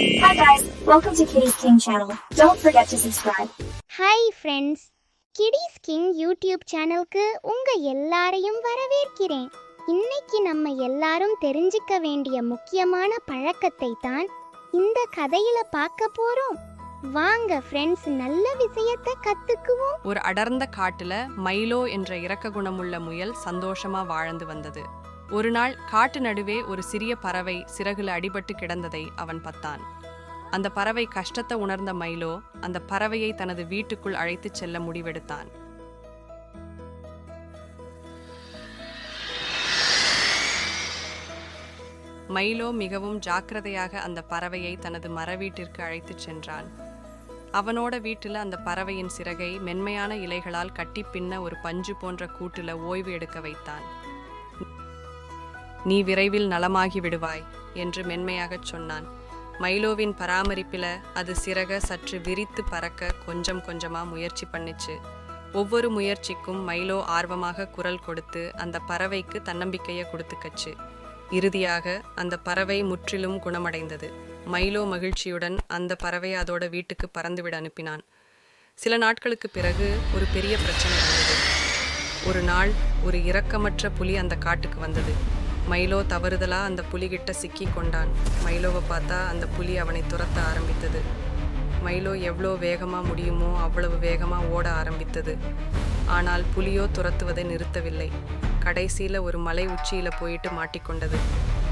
Hi guys, welcome to Kitty's King channel. Don't forget to subscribe. Hi friends kiddies king YouTube சேனலுக்கு உங்க எல்லாரையும் வரவேற்கிறேன். இன்னைக்கு நம்ம எல்லாரும் தெரிஞ்சுக்க வேண்டிய முக்கியமான பழக்கத்தை தான் இந்த கதையில பார்க்க போறோம். வாங்க ஃப்ரெண்ட்ஸ் நல்ல விஷயத்தை கத்துக்குவோம். ஒரு அடர்ந்த காட்டுல மைலோ என்ற இரக்க குணமுள்ள முயல் சந்தோஷமா வாழ்ந்து வந்தது. ஒரு நாள் காட்டு நடுவே ஒரு சிறிய பறவை சிறகுல அடிபட்டு கிடந்ததை அவன் பத்தான். அந்த பறவை கஷ்டத்தை உணர்ந்த மைலோ அந்த பறவையை தனது வீட்டுக்குள் அழைத்துச் செல்ல முடிவெடுத்தான். மைலோ மிகவும் ஜாக்கிரதையாக அந்த பறவையை தனது மரவீட்டிற்கு அழைத்துச் சென்றான். அவனோட வீட்டில் அந்த பறவையின் சிறகை மென்மையான இலைகளால் கட்டி பின்ன ஒரு பஞ்சு போன்ற கூட்டில் ஓய்வு எடுக்க வைத்தான். நீ விரைவில் நலமாகி விடுவாய் என்று மென்மையாகச் சொன்னான். மைலோவின் பராமரிப்பில அது சிறக சற்று விரித்து பறக்க கொஞ்சம் கொஞ்சமா முயற்சி பண்ணுச்சு. ஒவ்வொரு முயற்சிக்கும் மைலோ ஆர்வமாக குரல் கொடுத்து அந்த பறவைக்கு தன்னம்பிக்கையை கொடுத்துக்கச்சு. இறுதியாக அந்த பறவை முற்றிலும் குணமடைந்தது. மைலோ மகிழ்ச்சியுடன் அந்த பறவை அதோட வீட்டுக்கு பறந்துவிட அனுப்பினான். சில நாட்களுக்கு பிறகு ஒரு பெரிய பிரச்சனை வந்தது. ஒரு நாள் ஒரு இரக்கமற்ற புலி அந்த காட்டுக்கு வந்தது. மைலோ தவறுதலா அந்த புலிகிட்ட சிக்கி கொண்டான். மைலோவை பார்த்தா அந்த புலி அவனை துரத்த ஆரம்பித்தது. மைலோ எவ்வளோ வேகமாக முடியுமோ அவ்வளவு வேகமாக ஓட ஆரம்பித்தது. ஆனால் புலியோ துரத்துவதை நிறுத்தவில்லை. கடைசியில் ஒரு மலை உச்சியில் போயிட்டு மாட்டிக்கொண்டது.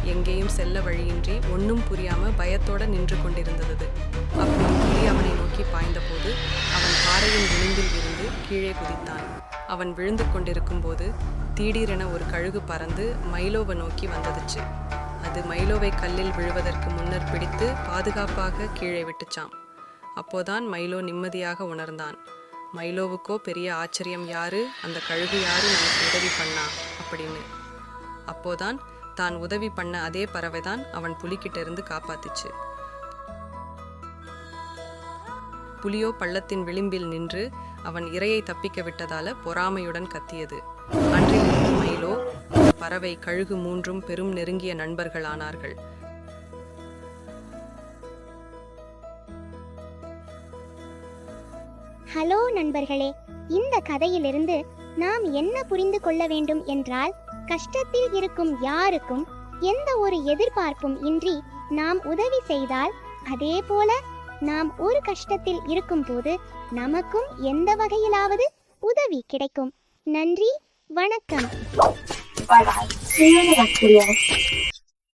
எங்கேயும் செல்ல வழியின்றி ஒன்றும் புரியாம பயத்தோட நின்று கொண்டிருந்தது. அப்போது புலி அவனை நோக்கி பாய்ந்தபோது அவன் பாறையின் விளிம்பில் இருந்து கீழே குதித்தான். அவன் விழுந்து கொண்டிருக்கும் போது திடீரென ஒரு கழுகு பறந்து மைலோவை நோக்கி வந்ததுச்சு. அது மைலோவை கல்லில் விழுவதற்கு முன்னர் பிடித்து பாதுகாப்பாக கீழே விட்டுச்சாம். அப்போதான் மைலோ நிம்மதியாக உணர்ந்தான். மைலோவுக்கோ பெரிய ஆச்சரியம் யாரு? அந்த கழுகு யாரு? நமக்கு உதவி பண்ணா? அப்படின்னு. அப்போதான் தான் உதவி பண்ண அதே பறவை தான் அவன் புலிக்கிட்ட இருந்து காப்பாத்துச்சு. புலியோ பள்ளத்தின் விளிம்பில் நின்று அவன் இரையை தப்பிக்க விட்டதால பொறாமையுடன் கத்தியது. அன்றிலிருந்து மயிலோ பறவை கழுகு மூன்றும் பெரும் நெருங்கிய நண்பர்களானார்கள் ஹலோ நண்பர்களே இந்த கதையிலிருந்து நாம் என்ன புரிந்து கொள்ள வேண்டும் என்றால் கஷ்டத்தில் இருக்கும் யாருக்கும் எந்த ஒரு எதிர்பார்ப்பும் இன்றி நாம் உதவி செய்தால் அதே போல நாம் ஒரு கஷ்டத்தில் இருக்கும் போது நமக்கும் எந்த வகையிலாவது உதவி கிடைக்கும். நன்றி வணக்கம்.